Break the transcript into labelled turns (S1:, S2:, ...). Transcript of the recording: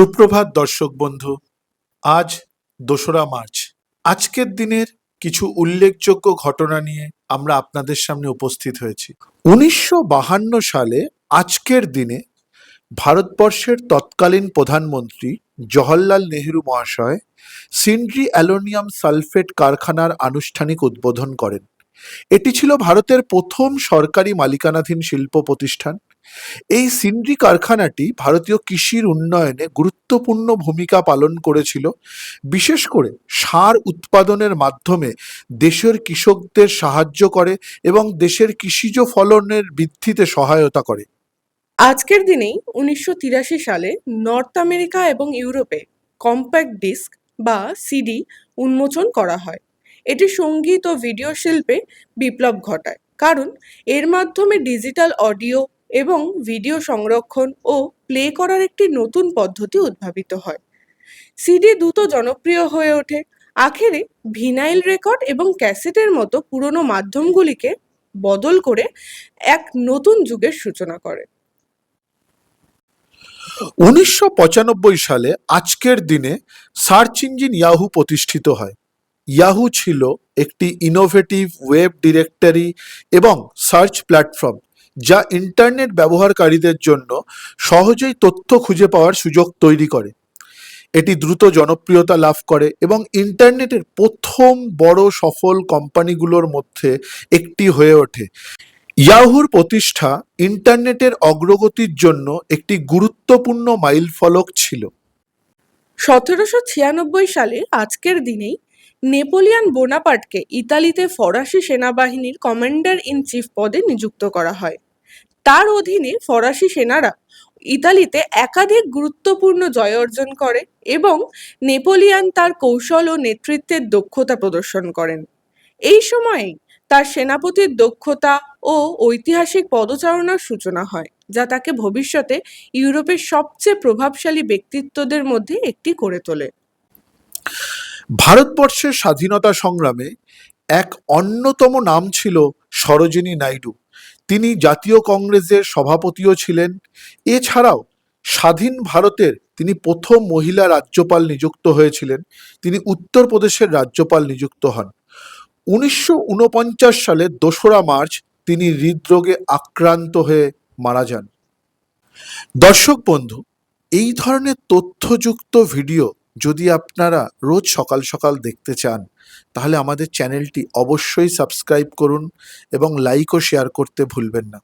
S1: সুপ্রভাত দর্শক বন্ধু, আজ দোসরা মার্চ। আজকের দিনের কিছু উল্লেখযোগ্য ঘটনা নিয়ে আমরা আপনাদের সামনে উপস্থিত হয়েছি। উনিশশো সালে আজকের দিনে ভারতবর্ষের তৎকালীন প্রধানমন্ত্রী জওহরলাল নেহেরু মহাশয় সিন্ড্রি অ্যালোনিয়াম সালফেট কারখানার আনুষ্ঠানিক উদ্বোধন করেন। এটি ছিল ভারতের প্রথম সরকারি মালিকানাধীন শিল্প প্রতিষ্ঠান। এই সিন্ড্রি কারখানাটি ভারতীয় কৃষির উন্নয়নে গুরুত্বপূর্ণ ভূমিকা পালন করেছিল, বিশেষ করে সার উৎপাদনের মাধ্যমে দেশের কৃষকদের সাহায্য করে এবং দেশের কৃষিজ ফলনের বৃদ্ধিতে সহায়তা করে।
S2: আজকের দিনেই উনিশশো তিরাশি সালে নর্থ আমেরিকা এবং ইউরোপে কম্প্যাক্ট ডিস্ক বা সিডি উন্মোচন করা হয়। এটি সংগীত ও ভিডিও শিল্পে বিপ্লব ঘটায়, কারণ এর মাধ্যমে ডিজিটাল অডিও এবং ভিডিও সংরক্ষণ ও প্লে করার একটি নতুন পদ্ধতি উদ্ভাবিত হয়। সিডি দ্রুত জনপ্রিয় হয়ে ওঠে। আখেরে ভিনাইল রেকর্ড এবং ক্যাসেটের মতো পুরনো মাধ্যমগুলিকে বদল করে এক নতুন যুগের সূচনা করে।
S1: উনিশশো পঁচানব্বই সালে আজকের দিনে সার্চ ইঞ্জিন ইয়াহু প্রতিষ্ঠিত হয়। ইয়াহু ছিল একটি ইনোভেটিভ ওয়েব ডিরেক্টরি এবং সার্চ প্ল্যাটফর্ম। যা ইন্টারনেট ব্যবহারকারীদের জন্য সহজেই তথ্য খুঁজে পাওয়ার সুযোগ তৈরি করে। এটি দ্রুত জনপ্রিয়তা লাভ করে এবং ইন্টারনেটের প্রথম বড় সফল কোম্পানিগুলোর মধ্যে একটি হয়ে ওঠে। ইয়াহুর প্রতিষ্ঠা ইন্টারনেটের অগ্রগতির জন্য একটি গুরুত্বপূর্ণ মাইলফলক ছিল।
S2: সতেরোশো ছিয়ানব্বই সালে আজকের দিনেই নেপোলিয়ান বোনাপার্টকে ইতালিতে ফরাসি সেনাবাহিনীর কমান্ডার ইন চিফ পদে নিযুক্ত করা হয়। তার অধীনে ফরাসি সেনারা ইতালিতে একাধিক গুরুত্বপূর্ণ জয় অর্জন করে এবং নেপোলিয়ান তার কৌশল ও নেতৃত্বের দক্ষতা প্রদর্শন করেন। এই সময়েই তার সেনাপতির দক্ষতা ও ঐতিহাসিক পদচারণার সূচনা হয়, যা তাকে ভবিষ্যতে ইউরোপের সবচেয়ে প্রভাবশালী ব্যক্তিত্বদের মধ্যে একটি করে তোলে।
S1: ভারতবর্ষের স্বাধীনতা সংগ্রামে এক অন্যতম নাম ছিল সরোজিনী নাইডু। তিনি জাতীয় কংগ্রেসের সভাপতিও ছিলেন। এছাড়াও স্বাধীন ভারতের তিনি প্রথম মহিলা রাজ্যপাল নিযুক্ত হয়েছিলেন। তিনি উত্তরপ্রদেশের রাজ্যপাল নিযুক্ত হন। উনিশশো উনপঞ্চাশ সালে দোসরা মার্চ তিনি হৃদরোগে আক্রান্ত হয়ে মারা যান। দর্শক বন্ধু, এই ধরনের তথ্যযুক্ত ভিডিও যদি আপনারা রোজ সকাল সকাল দেখতে চান, তাহলে আমাদের চ্যানেলটি অবশ্যই সাবস্ক্রাইব করুন এবং লাইক ও শেয়ার করতে ভুলবেন না।